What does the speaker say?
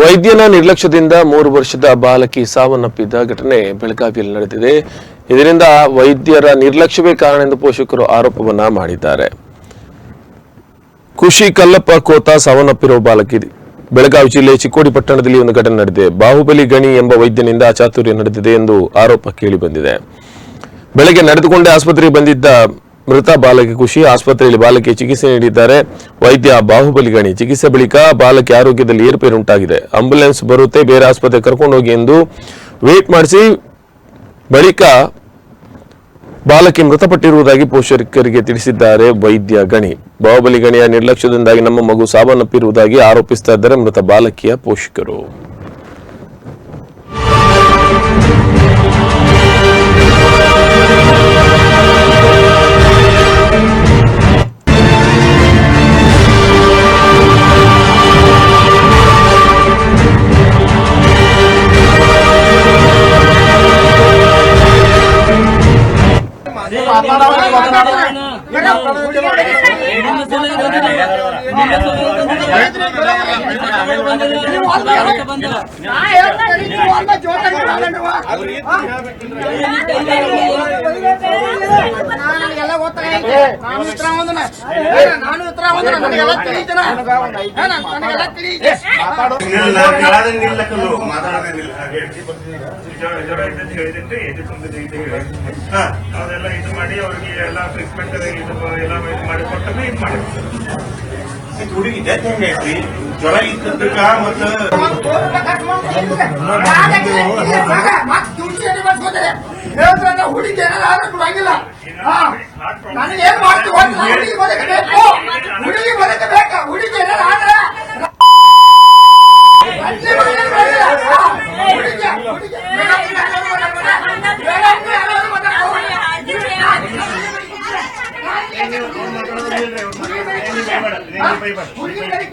ವೈದ್ಯನ ನಿರ್ಲಕ್ಷ್ಯದಿಂದ ಮೂರು ವರ್ಷದ ಬಾಲಕಿ ಸಾವನ್ನಪ್ಪಿದ್ದ ಘಟನೆ ಬೆಳಗಾವಿಯಲ್ಲಿ ನಡೆದಿದೆ. ಇದರಿಂದ ವೈದ್ಯರ ನಿರ್ಲಕ್ಷ್ಯವೇ ಕಾರಣ ಎಂದು ಪೋಷಕರು ಆರೋಪವನ್ನ ಮಾಡಿದ್ದಾರೆ. ಖುಷಿ ಕಲ್ಲಪ್ಪ ಕೋತ ಸಾವನ್ನಪ್ಪಿರುವ ಬಾಲಕಿ ಬೆಳಗಾವಿ ಜಿಲ್ಲೆ ಚಿಕ್ಕೋಡಿ ಪಟ್ಟಣದಲ್ಲಿ ಒಂದು ಘಟನೆ ನಡೆದಿದೆ. ಬಾಹುಬಲಿ ಗಣಿ ಎಂಬ ವೈದ್ಯನಿಂದ ಚಾತುರ್ಯ ನಡೆದಿದೆ ಎಂದು ಆರೋಪ ಕೇಳಿಬಂದಿದೆ ಬೆಳಗ್ಗೆ ನಡೆದುಕೊಂಡೇ ಆಸ್ಪತ್ರೆಗೆ ಬಂದಿದ್ದ ಮೃತ ಬಾಲಕಿ ಖುಷಿ ಆಸ್ಪತ್ರೆಯಲ್ಲಿ ಬಾಲಕಿ ಚಿಕಿತ್ಸೆ ನೀಡಿದ್ದಾರೆ. ವೈದ್ಯ ಬಾಹುಬಲಿ ಗಣಿ ಚಿಕಿತ್ಸೆ ಬಳಿಕ ಬಾಲಕಿ ಆರೋಗ್ಯದಲ್ಲಿ ಏರುಪೇರು ಉಂಟಾಗಿದೆ. ಆಂಬ್ಯುಲೆನ್ಸ್ ಬರುತ್ತೆ, ಬೇರೆ ಆಸ್ಪತ್ರೆಗೆ ಕರ್ಕೊಂಡು ಹೋಗಿ ಎಂದು ವೇಟ್ ಮಾಡಿಸಿ ಬಳಿಕ ಬಾಲಕಿ ಮೃತಪಟ್ಟಿರುವುದಾಗಿ ಪೋಷಕರಿಗೆ ತಿಳಿಸಿದ್ದಾರೆ ವೈದ್ಯ ಗಣಿ. ಬಾಹುಬಲಿ ಗಣಿಯ ನಿರ್ಲಕ್ಷ್ಯದಿಂದಾಗಿ ನಮ್ಮ ಮಗು ಸಾವನ್ನಪ್ಪಿರುವುದಾಗಿ ಆರೋಪಿಸ್ತಾ ಇದ್ದಾರೆ ಮೃತ ಬಾಲಕಿಯ ಪೋಷಕರು. ನನಗೆಲ್ಲ ಗೊತ್ತಾಗೈತೆ ನಾನು ಉತ್ತರ ಒಂದನ ನಾನು ಉತ್ತರ ಒಂದನ ನನಗೆಲ್ಲ ತಿಳಿತನ. ನನಗೆಲ್ಲ ತಿಳಿತೆ. ನಿಲ್ಲ ಕೆಳಗೆ ನಿಲ್ಲಕ್ಕಲ್ಲು ಮಾತಾಡೋದಿಲ್ಲ. ಜ್ವರ ಜ್ವರ ಇದ್ದದ್ದು ಹೇಳಿದ್ರೆ ಎದೆ ತುಂಬಿದೆ ಇದು ಹಾ ಅದೆಲ್ಲ ಇದು ಮಾಡಿ ಅವ್ರಿಗೆ ಎಲ್ಲ ಟ್ರೀಟ್ಮೆಂಟ್ ಇದು ಎಲ್ಲ ಇದು ಮಾಡಿ ಕೊಟ್ಟರೆ ಇದು ಮಾಡಿ. ಹುಡುಗಿ ಹೆಂಗೈತಿ ಜ್ವರ ಇದ್ದಕ್ಕ ಮತ್ತು ಹುಡುಗಿ ಏನಾದ್ರು ಕೊಡಂಗಿಲ್ಲ ನನಗೆ ಏನ್ ಮಾಡ್ತೀವಿ ಹುಡುಗಿ ಬದುಕಬೇಕು ಹುಡುಗಿ ಬದುಕಬೇಕು ಹುಡುಗಿ ಏನಾದ್ರು ಆದ್ರೆ ಅಲ್ಲಿ ಮನೆಯಲ್ಲಿ ಬರಲ್ಲ. ಹುಡುಗಿ ಹುಡುಗಿ ಹುಡುಗಿ